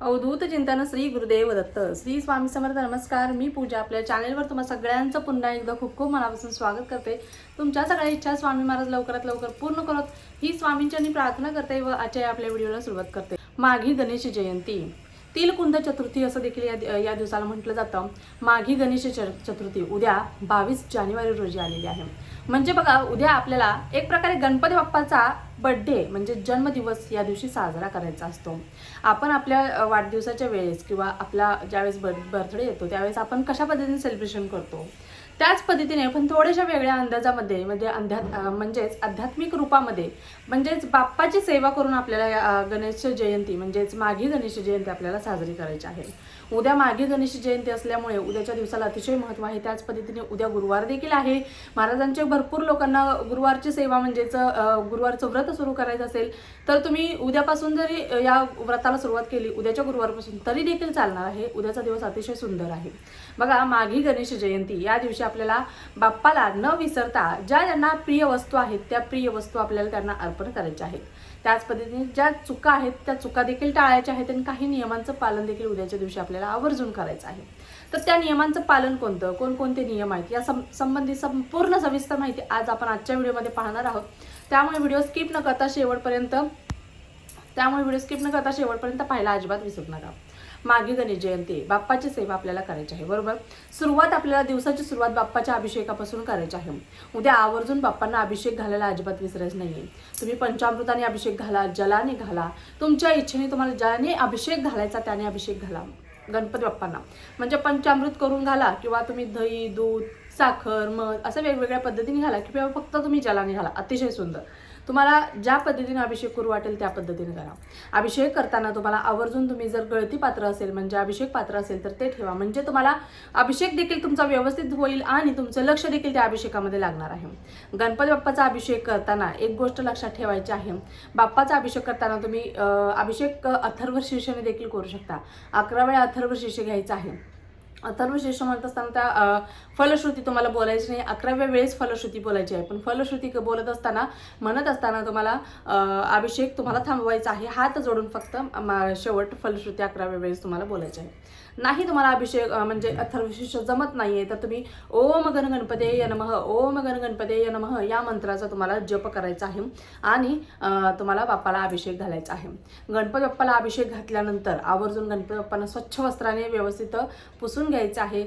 अवधूत चिंतन श्री गुरुदेव दत्त. श्री स्वामी समर्थ नमस्कार. मी पूजा आपल्या चॅनेलवर तुम्हा सगळ्यांचं पुन्हा एकदा खूप खूप मनापासून स्वागत करते. तुमच्या सगळ्या इच्छा स्वामी महाराज लवकरात लवकर पूर्ण करत ही स्वामींची प्रार्थना करते व आजच्या आपल्या व्हिडिओला सुरुवात करते. माघी गणेश जयंती. तिलकुंद चतुर्थी असं देखील या या दिवसाला म्हटलं जातं. माघी गणेश चतुर्थी उद्या बावीस जानेवारी रोजी आलेली आहे. म्हणजे बघा उद्या आपल्याला एक प्रकारे गणपती बाप्पाचा बड्डे म्हणजे जन्मदिवस या दिवशी साजरा करायचा असतो. आपण आपल्या वाढदिवसाच्या वेळेस किंवा आपला ज्यावेळेस बर्थ बर्थडे येतो त्यावेळेस आपण कशा पद्धतीने सेलिब्रेशन करतो? त्याच पद्धतीने पण थोड्याशा वेगळ्या अंदाजामध्ये म्हणजे अंध्यात म्हणजेच आध्यात्मिक रूपामध्ये म्हणजेच बाप्पाची सेवा करून आपल्याला या, गणेश जयंती म्हणजेच माघी गणेश जयंती आपल्याला साजरी करायची आहे. उद्या माघी गणेश जयंती असल्यामुळे उद्याच्या दिवसाला अतिशय महत्त्व आहे. त्याच पद्धतीने उद्या गुरुवार देखील आहे. महाराजांचे भरपूर लोकांना गुरुवारची सेवा म्हणजेच गुरुवारचं व्रत सुरू करायचं असेल तर तुम्ही उद्यापासून जरी या व्रताला सुरुवात केली उद्याच्या गुरुवारपासून तरी देखील चालणार आहे. उद्याचा दिवस अतिशय सुंदर आहे. बघा माघी गणेश जयंती या दिवशी आपल्याला बाप्पाला न विसरता ज्या ज्यांना प्रिय वस्तू आहेत त्या प्रिय वस्तू आपल्याला त्यांना अर्पण करायच्या आहेत. त्याच पद्धतीने ज्या चुका आहेत त्या चुका देखील टाळायच्या आहेत आणि काही नियमांचं पालन देखील उद्याच्या दिवशी आपल्याला आवर्जून करायचं आहे. तर त्या नियमांचं पालन कोणतं? कोणकोणते नियम आहेत? या सं संबंधी संपूर्ण सविस्तर माहिती आज आपण आजच्या व्हिडिओमध्ये पाहणार आहोत. त्यामुळे व्हिडिओ स्किप न करता शेवटपर्यंत त्यामुळे व्हिडिओ स्किप न करता शेवटपर्यंत पाहायला अजिबात विसरू नका. मागे गणेश जयंती बाप्पाची सेवा आपल्याला करायची आहे बरोबर? सुरुवात आपल्याला दिवसाची सुरुवात बाप्पाच्या अभिषेकापासून करायची आहे. उद्या आवर्जून बाप्पांना अभिषेक घालायला अजिबात विसरायचं नाहीये. तुम्ही पंचामृताने अभिषेक घाला जलाने घाला तुमच्या इच्छेने तुम्हाला ज्याने अभिषेक घालायचा त्याने अभिषेक घाला गणपती बाप्पांना. म्हणजे पंचामृत करून घाला किंवा तुम्ही दही दूध साखर मध असं वेगवेगळ्या पद्धतीने घाला किंवा फक्त तुम्ही जलाने घाला. अतिशय सुंदर. तुम्हाला ज्या पद्धतीने अभिषेक करू वाटेल त्या पद्धतीने करा. अभिषेक करताना तुम्हाला आवर्जून तुम्ही जर गळती पात्र असेल म्हणजे अभिषेक पात्र असेल तर ते ठेवा. म्हणजे तुम्हाला अभिषेक देखील तुमचा व्यवस्थित होईल आणि तुमचं लक्ष देखील त्या अभिषेकामध्ये लागणार आहे. गणपती बाप्पाचा अभिषेक करताना एक गोष्ट लक्षात ठेवायची आहे. बाप्पाचा अभिषेक करताना तुम्ही अभिषेक अथर्व शीर्षेने देखील करू शकता. अकरा वेळा अथर्व शीर्ष घ्यायचं आहे. अथर्व म्हणत असताना त्या फलश्रुती तुम्हाला बोलायची नाही. अकराव्या वेळेस फलश्रुती बोलायची आहे. पण फलश्रुती बोलत असताना म्हणत असताना तुम्हाला अभिषेक तुम्हाला थांबवायचा आहे. हात जोडून फक्त शेवट फलश्रुती अकराव्या वेळेस तुम्हाला बोलायची आहे. नाही तुम्हाला अभिषेक म्हणजे अथर्व शीर्ष जमत नाहीये तर तुम्ही ओम गण गणपते य ओम गण गणपते यनमह या मंत्राचा तुम्हाला जप करायचा आहे आणि तुम्हाला बाप्पाला अभिषेक घालायचा आहे. गणपती बाप्पाला अभिषेक घातल्यानंतर आवर्जून गणपती बाप्पांना स्वच्छ वस्त्राने व्यवस्थित पुसून घ्यायचं आहे.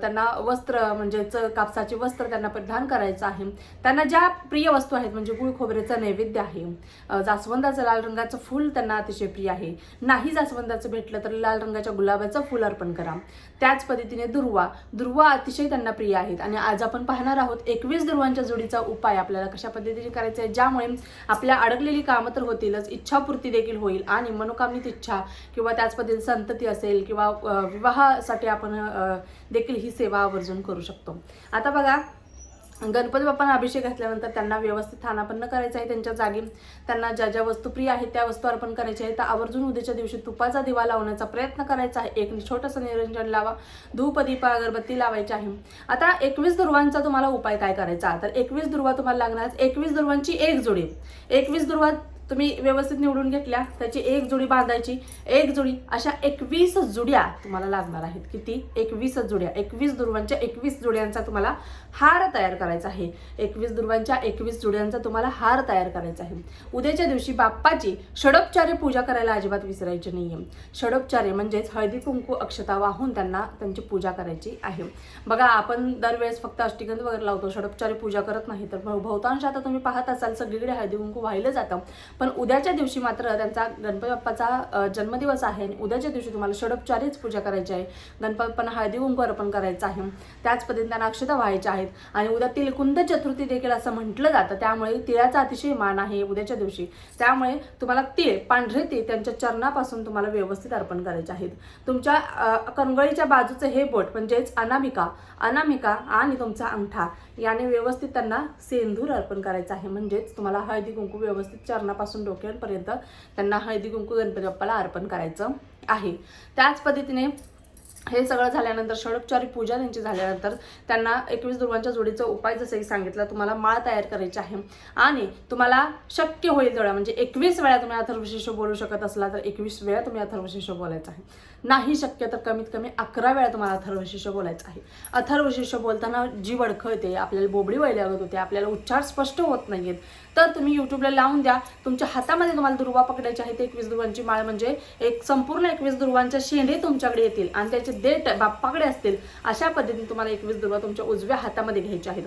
त्यांना वस्त्र म्हणजेच कापसाचे वस्त्र त्यांना परिधान करायचं आहे. त्यांना ज्या प्रिय वस्तू आहेत म्हणजे गुळ खोबऱ्याचं नैवेद्य आहे. जास्वंदाचं लाल रंगाचं फूल त्यांना अतिशय प्रिय आहे. नाही जास्वंदाचं भेटलं तर लाल रंगाच्या गुलाबाचं फुल अर्पण करा. त्याच पद्धतीने दुर्वा. दुर्वा अतिशय त्यांना प्रिय आहेत. आणि आज आपण पाहणार आहोत एकवीस दुर्वांच्या जोडीचा उपाय आपल्याला कशा पद्धतीने करायचा आहे ज्यामुळे आपल्या अडकलेली कामं तर होतीलच इच्छापूर्ती देखील होईल. आणि मनोकामित इच्छा किंवा त्याच पद्धतीने संतती असेल किंवा विवाहासाठी आपण देखील ही सेवा आवर्जून करू शकतो. आता बघा गणपती बाप्पांना अभिषेक घातल्यानंतर त्यांना व्यवस्थित स्थानापन्न करायचं आहे. त्यांच्या जागी त्यांना ज्या ज्या वस्तू प्रिय आहेत त्या वस्तू अर्पण करायच्या आहेत. तर आवर्जून उद्याच्या दिवशी तुपाचा दिवा लावण्याचा प्रयत्न करायचा आहे. एक छोटंसं निरंजन लावा. धूप दीप अगरबत्ती लावायची आहे. आता एकवीस दुर्वांचा तुम्हाला उपाय काय करायचा? तर एकवीस दुर्वा तुम्हाला लागणार. एकवीस दुर्वांची एक जोडी. एकवीस दुर्वा तुम्ही व्यवस्थित निवडून घेतल्या त्याची एक जोडी बांधायची एक जोडी अशा एकवीस जुड्या तुम्हाला लागणार आहेत. किती? एकवीस जुड्या. एकवीस दुर्वांच्या एकवीस जुड्यांचा तुम्हाला हार तयार करायचा आहे. एकवीस दुर्वांच्या एकवीस जुड्यांचा तुम्हाला हार तयार करायचा आहे. उद्याच्या दिवशी बाप्पाची षडोपचारे पूजा करायला अजिबात विसरायची आहे षडोपचारे म्हणजेच हळदी कुंकू अक्षता वाहून त्यांना त्यांची पूजा करायची आहे. बघा आपण दरवेळेस फक्त अष्टिगंध वगैरे लावतो षडोपचारे पूजा करत नाही तर बहुतांश आता तुम्ही पाहत असाल सगळीकडे हळदी कुंकू वाहिलं जातं. पण उद्याच्या दिवशी मात्र त्यांचा गणपती बाप्पाचा जन्मदिवस आहे. आणि उद्याच्या दिवशी तुम्हाला षडोपचारीच पूजा करायची आहे. गणपती बाप्पांना हळदी कुंकू अर्पण करायचं आहे. त्याच पद्धतीने त्यांना अक्षता व्हायच्या आहेत. आणि उद्या तिलकुंद चतुर्थी देखील असं म्हटलं जातं. त्यामुळे तिळाचा अतिशय मान आहे उद्याच्या दिवशी. त्यामुळे तुम्हाला तीळ पांढरे तीळ त्यांच्या चरणापासून तुम्हाला व्यवस्थित अर्पण करायचे आहेत. तुमच्या कणगळीच्या बाजूचं हे बोट म्हणजेच अनामिका अनामिका आणि तुमचा अंगठा याने व्यवस्थित त्यांना सेंधूर अर्पण करायचं आहे. म्हणजेच तुम्हाला हळदी कुंकू व्यवस्थित चरणापासून डोक्यापर्यंत त्यांना हळदी कुंकू गणपती बाप्पाला अर्पण करायचं आहे. त्याच पद्धतीने हे सगळं झाल्यानंतर षडोपचारी पूजा त्यांची झाल्यानंतर त्यांना एकवीस दुर्वांच्या जोडीचा उपाय जसं की सांगितलं तुम्हाला माळ तयार करायची आहे. आणि तुम्हाला शक्य होईल तेवढा म्हणजे एकवीस वेळा तुम्ही अथर्वशिष्य बोलू शकत असला तर एकवीस वेळा तुम्ही अथर्वशिष्य बोलायचं आहे. नाही शक्य तर कमीत कमी अकरा वेळा तुम्हाला अथर्वशिष्य बोलायचं आहे. अथर्वशिष्य बोलताना जी वडखळते आपल्याला बोबडी व्हायला होत होते आपल्याला उच्चार स्पष्ट होत नाहीयेत तर तुम्ही युट्यूबला लावून द्या. तुमच्या हातामध्ये तुम्हाला दुर्वा पकडायची आहे ते एकवीस दुर्वांची माळ म्हणजे एक संपूर्ण एकवीस दुर्वांच्या शेंडे तुमच्याकडे येतील आणि त्याचे देठ बाप्पाकडे असतील. अशा पद्धतीने तुम्हाला एकवीस दुर्वा तुमच्या उजव्या हातामध्ये घ्यायच्या आहेत.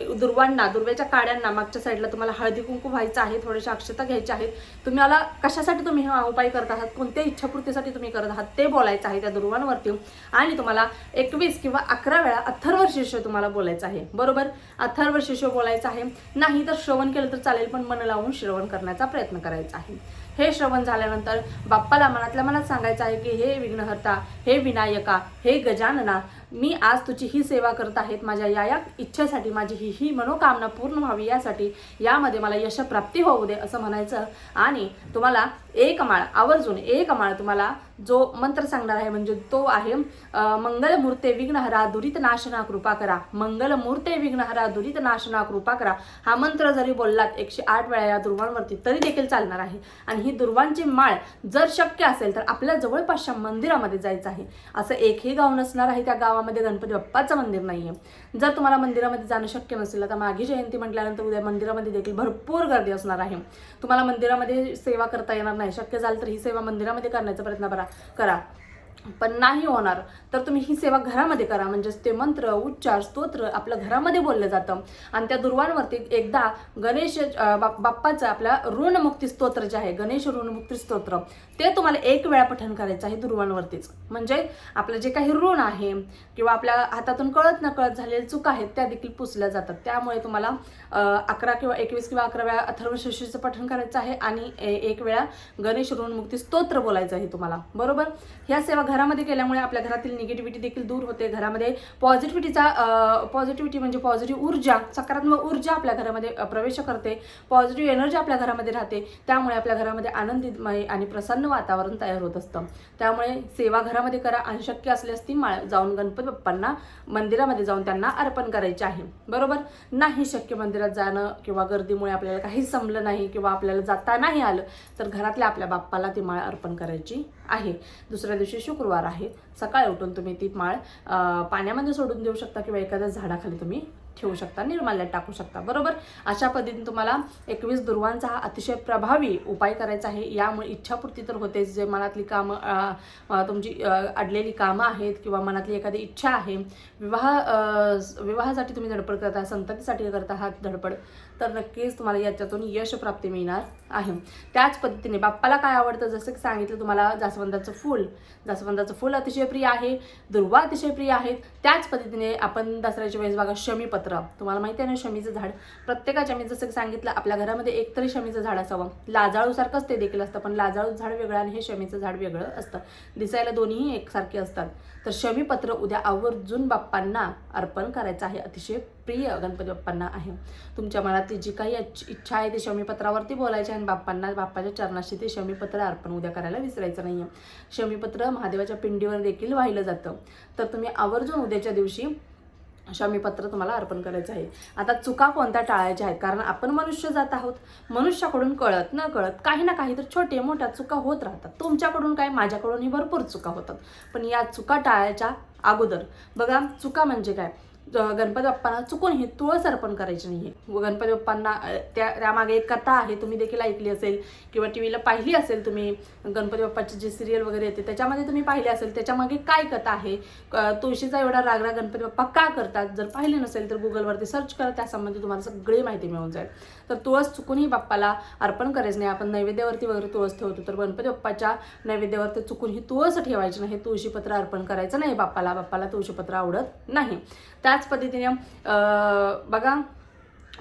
दुर्वांना दुर्व्याच्या काड्यांना मागच्या साईडला तुम्हाला हळदी कुंकू व्हायचं आहे थोड्याशा अक्षता घ्यायच्या आहेत. तुम्हाला कशासाठी तुम्ही हा उपाय करत आहात? कोणत्या इच्छापूर्तीसाठी तुम्ही करत आहात? ते बोलायचं आहे त्या दुर्वांवरती. आणि तुम्हाला एकवीस किंवा अकरा वेळा अथर्व शिष्य तुम्हाला बोलायचं आहे. बरोबर? अथर्व शिष्य बोलायचं आहे. नाही तर श्रवण केलं तर चालेल पण मन लावून श्रवण करण्याचा प्रयत्न करायचा आहे. हे श्रवण झाल्यानंतर बाप्पाला मनातल्या मनात सांगायचं आहे की हे विघ्नहर्ता हे विनायका हे गजानना मी आज तुझी ही सेवा करत आहेत. माझ्या या या इच्छेसाठी माझी ही ही मनोकामना पूर्ण व्हावी यासाठी यामध्ये मला यशप्राप्ती होऊ दे असं म्हणायचं. आणि तुम्हाला एक माळ आवर्जून एक माळ तुम्हाला जो मंत्र सांगणार आहे म्हणजे तो आहे मंगलमूर्ते विघ्नहरा दुरित नाशना कृपा करा. मंगलमूर्ते विघ्नहरा दुरित नाशना कृपा करा. हा मंत्र जरी बोललात एकशे आठ वेळा या दुर्वांवरती तरी देखील चालणार आहे. आणि ही दुर्वांची माळ जर शक्य असेल तर आपल्या जवळपासच्या मंदिरामध्ये जायचं आहे. असं एकही गाव नसणार आहे त्या गावामध्ये. गणपती बाप्पाचं मंदिर आहे जर तुम्हाला मंदिरामध्ये जाणं शक्य नसेल तर माघी जयंती म्हटल्यानंतर उद्या मंदिरामध्ये देखील भरपूर गर्दी असणार आहे. तुम्हाला मंदिरामध्ये सेवा करता येणार नाही. शक्य झालं तर ही सेवा मंदिरामध्ये करण्याचा प्रयत्न करा करा. पण नाही होणार. तर तुम्ही ही सेवा घरामध्ये करा. म्हणजे ते मंत्र उच्चार स्तोत्र आपलं घरामध्ये बोललं जातं. आणि त्या दुर्वांवरती एकदा गणेश बाप- बाप्पाचं आपल्या ऋणमुक्ती स्तोत्र जे आहे गणेश ऋणमुक्ती स्तोत्र ते तुम्हाला एक वेळा पठण करायचं आहे दुर्वांवरतीच. म्हणजे आपलं जे काही ऋण आहे किंवा आपल्या हातातून कळत न कळत झालेल्या चुका आहेत त्या देखील पुसल्या जातात. त्यामुळे तुम्हाला अकरा किंवा एकवीस किंवा अकरा वेळा अथर्व पठन पठण करायचं आहे आणि ए- एक वेळा गणेश ऋणमुक्ती स्तोत्र बोलायचं आहे तुम्हाला. बरोबर? ह्या सेवा घरामध्ये केल्यामुळे आपल्या घरातील निगेटिव्हिटी देखील दूर होते. घरामध्ये पॉझिटिव्हिटीचा पॉझिटिव्हिटी म्हणजे पॉझिटिव्ह ऊर्जा सकारात्मक ऊर्जा आपल्या घरामध्ये प्रवेश करते. पॉझिटिव्ह एनर्जी आपल्या घरामध्ये राहते. त्यामुळे आपल्या घरामध्ये आनंदीमय आणि प्रसन्न वातावरण तयार होत असतं. त्यामुळे सेवा घरामध्ये करा. आणि शक्य असल्यास ती माळ जाऊन गणपती बाप्पांना मंदिरामध्ये जाऊन त्यांना अर्पण करायचे आहे. बरोबर? नाही शक्य मंदिरात जाणं किंवा गर्दीमुळे आपल्याला काही संपलं नाही किंवा आपल्याला जाता नाही आलं तर घरातल्या आपल्या बाप्पाला ती माळ अर्पण करायची आहे. दुसऱ्या दिवशी शुक्रवार आहे. सकाळी उठून तुम्ही ती माळ पाण्यामध्ये सोडून देऊ शकता किंवा एखाद्या झाडाखाली तुम्ही ठेवू शकता निर्माल्यात टाकू शकता. बरोबर? अशा पद्धतीने तुम्हाला एकवीस दुर्वांचा हा अतिशय प्रभावी उपाय करायचा आहे. यामुळे इच्छापूर्ती तर होतेच. जे मनातली कामं तुमची अडलेली कामं आहेत किंवा मनातली एखादी इच्छा आहे विवाह विवाहासाठी तुम्ही धडपड करता संततीसाठी करता हा धडपड तर नक्कीच तुम्हाला याच्यातून यश प्राप्ती मिळणार आहे. त्याच पद्धतीने बाप्पाला काय आवडतं? जसं की सांगितलं तुम्हाला जास्वंदाचं फूल. जास्वंदाचं फूल अतिशय प्रिय आहे दुर्वा अतिशय प्रिय आहेत. त्याच पद्धतीने आपण दसऱ्याच्या वेळेस बघा शमीपत्र तुम्हाला माहिती आहे ना शमीचं झाड. प्रत्येकाच्या मी जसं की सांगितलं आपल्या घरामध्ये एकतरी शमीचं झाड असावं. लाजाळूसारखंच ते देखील असतं पण लाजाळू झाड वेगळं आणि हे शमीचं झाड वेगळं असतं. दिसायला दोन्हीही एकसारखे असतात. तर शमीपत्र उद्या आवर्जून बाप्पांना अर्पण करायचं आहे. अतिशय प्रिय गणपती बाप्पांना आहे. तुमच्या मनातली जी काही इच्छा आहे ती शमीपत्रावरती बोलायची आणि बाप्पांना बाप्पाच्या चरणाशी ते शमीपत्र अर्पण उद्या करायला विसरायचं नाही आहे शमीपत्र महादेवाच्या पिंडीवर देखील वाहिलं जातं. तर तुम्ही आवर्जून उद्याच्या दिवशी शमीपत्र तुम्हाला अर्पण करायचं आहे. आता चुका कोणत्या टाळायच्या आहेत? कारण आपण मनुष्य जात आहोत. मनुष्याकडून कळत न कळत काही ना काही तर छोटे मोठ्या चुका होत राहतात. तुमच्याकडून काय माझ्याकडूनही भरपूर चुका होतात. पण या चुका टाळायच्या अगोदर. बघा चुका म्हणजे काय? गणपती बाप्पांना चुकून ही तुळस अर्पण करायची नाही गणपती बाप्पांना त्या त्यामागे एक कथा आहे तुम्ही देखील ऐकली असेल किंवा टी व्हीला पाहिली असेल तुम्ही गणपती बाप्पाची जी सिरियल वगैरे येते त्याच्यामध्ये तुम्ही पाहिली असेल त्याच्यामागे काय कथा आहे? तुळशीचा एवढा रागरा गणपती बाप्पा का करतात? जर पाहिले नसेल तर गुगलवरती सर्च करा त्यासंबंधी तुम्हाला सगळी माहिती मिळून जाईल. तर तुळस चुकूनही बाप्पाला अर्पण करायचं नाही. आपण नैवेद्यावरती वगैरे तुळस ठेवतो तर गणपती बाप्पाच्या नैवेद्यावरती चुकून ही तुळस ठेवायची नाही. तुळशीपत्र अर्पण करायचं नाही बाप्पाला. बाप्पाला तुळशीपत्र आवडत नाही. त्या त्याच पद्धतीने बघा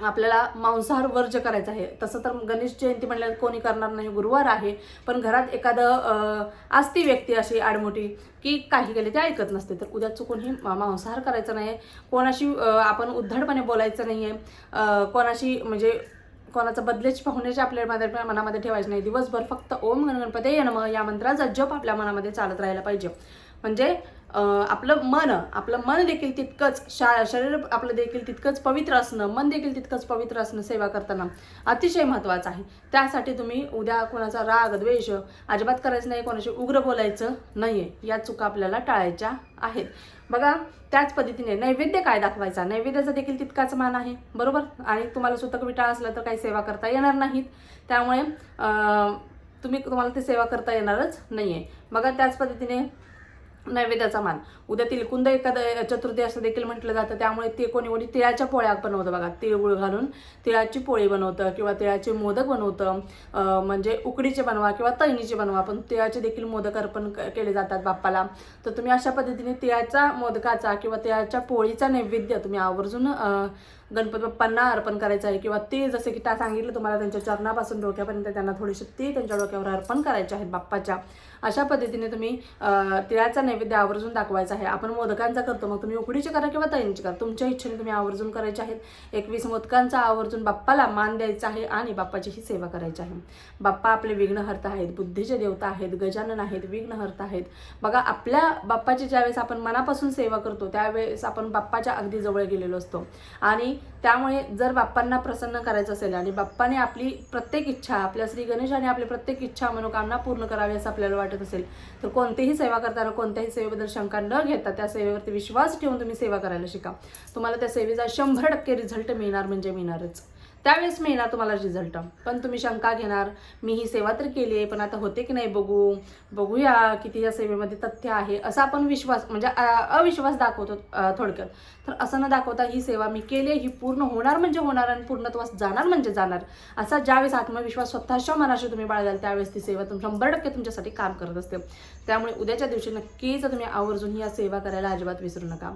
आपल्याला मांसाहार वर्ज करायचा आहे. तसं तर गणेश जयंती म्हणल्यावर कोणी करणार नाही गुरुवार आहे. पण घरात एखादं असती व्यक्ती अशी आडमोठी की काही केले ते ऐकत नसते. तर उद्या चुकून मांसाहार करायचा नाही. कोणाशी आपण उद्धडपणे बोलायचं नाही आहे कोणाशी म्हणजे कोणाचं बदलेच पाहुण्याचे आपल्या मनामध्ये ठेवायचे नाही. दिवसभर फक्त ओम गण गणपती नम या मंत्राचा जप आपल्या मनामध्ये चालत राहायला पाहिजे. म्हणजे आपलं मन आपलं मन देखील तितकंच शा शरीर आपलं देखील तितकंच पवित्र असणं मन देखील तितकंच पवित्र असणं सेवा करताना अतिशय महत्त्वाचं आहे. त्यासाठी तुम्ही उद्या कोणाचा राग द्वेष अजिबात करायचं नाही कोणाशी उग्र बोलायचं नाही आहे या चुका आपल्याला टाळायच्या आहेत. बघा त्याच पद्धतीने नैवेद्य काय दाखवायचा? नैवेद्याचा देखील तितकाच मान आहे बरोबर? आणि तुम्हाला सुतक विटाळ असलं तर काही सेवा करता येणार नाहीत. त्यामुळे तुम्ही तुम्हाला ते सेवा करता येणारच नाही आहे बघा त्याच पद्धतीने नैवेद्याचा मान. उद्या तिलकुंद एखाद चतुर्थी असं देखील म्हटलं जातं. त्यामुळे ते कोणी कोणी तिळाच्या पोळ्या बनवतं बघा. तिळगुळ घालून तिळाची पोळी बनवतं किंवा तिळाचे मोदक बनवतं. म्हणजे उकडीचे बनवा किंवा तळणीचे बनवा पण तिळाचे देखील मोदक अर्पण केले जातात बाप्पाला. तर तुम्ही अशा पद्धतीने तिळाचा मोदकाचा किंवा तिळाच्या पोळीचा नैवेद्य तुम्ही आवर्जून गणपती बाप्पांना अर्पण करायचं आहे. किंवा ते जसे की त्या सांगितलं तुम्हाला त्यांच्या चरणापासून डोक्यापर्यंत त्यांना थोडेसे ते त्यांच्या डोक्यावर अर्पण करायचे आहेत बाप्पाच्या. अशा पद्धतीने तुम्ही तिळाचा नैवेद्य आवर्जून दाखवायचा आहे. आपण मोदकांचा करतो मग तुम्ही उकडीचे करा किंवा तळणीचे करा. तुमच्या इच्छेने तुम्ही आवर्जून करायचे आहेत. एकवीस मोदकांचा आवर्जून बाप्पाला मान द्यायचा आहे आणि बाप्पाची ही सेवा करायची आहे. बाप्पा आपले विघ्नहर्त आहेत बुद्धीचे देवता आहेत गजानन आहेत विघ्नहर्त आहेत. बघा आपल्या बाप्पाची ज्यावेळेस आपण मनापासून सेवा करतो त्यावेळेस आपण बाप्पाच्या अगदी जवळ गेलेलो असतो. आणि त्यामुळे जर बाप्पांना प्रसन्न करायचं असेल आणि बाप्पाने आपली प्रत्येक इच्छा आपल्या श्री गणेशाने आपली प्रत्येक इच्छा मनोकामना पूर्ण करावी असं आपल्याला वाटत असेल तर कोणतीही सेवा करताना कोणत्याही सेवेबद्दल शंका न घेता त्या सेवेवरती विश्वास ठेवून तुम्ही सेवा करायला शिका. तुम्हाला त्या सेवेचा शंभर टक्के रिझल्ट मिळणार म्हणजे मिळणारच. त्यावेळेस मिळणार तुम्हाला रिझल्ट पण तुम्ही शंका घेणार. मी ही सेवा तर केली आहे पण आता होते की नाही बघू. बघूया किती या सेवेमध्ये तथ्य आहे असा आपण विश्वास म्हणजे अविश्वास दाखवतो थोडक्यात. तर असं न दाखवता ही सेवा मी केली आहे, ही पूर्ण होणार म्हणजे होणार आणि पूर्णत्वास जाणार म्हणजे जाणार. असा ज्यावेळेस आत्मविश्वास स्वतःच्या मनाशी तुम्ही बाळगाल त्यावेळेस ती सेवा तुम शंभर टक्के तुमच्यासाठी काम करत असते. त्यामुळे उद्याच्या दिवशी नक्कीच तुम्ही आवर्जून या सेवा करायला अजिबात विसरू नका.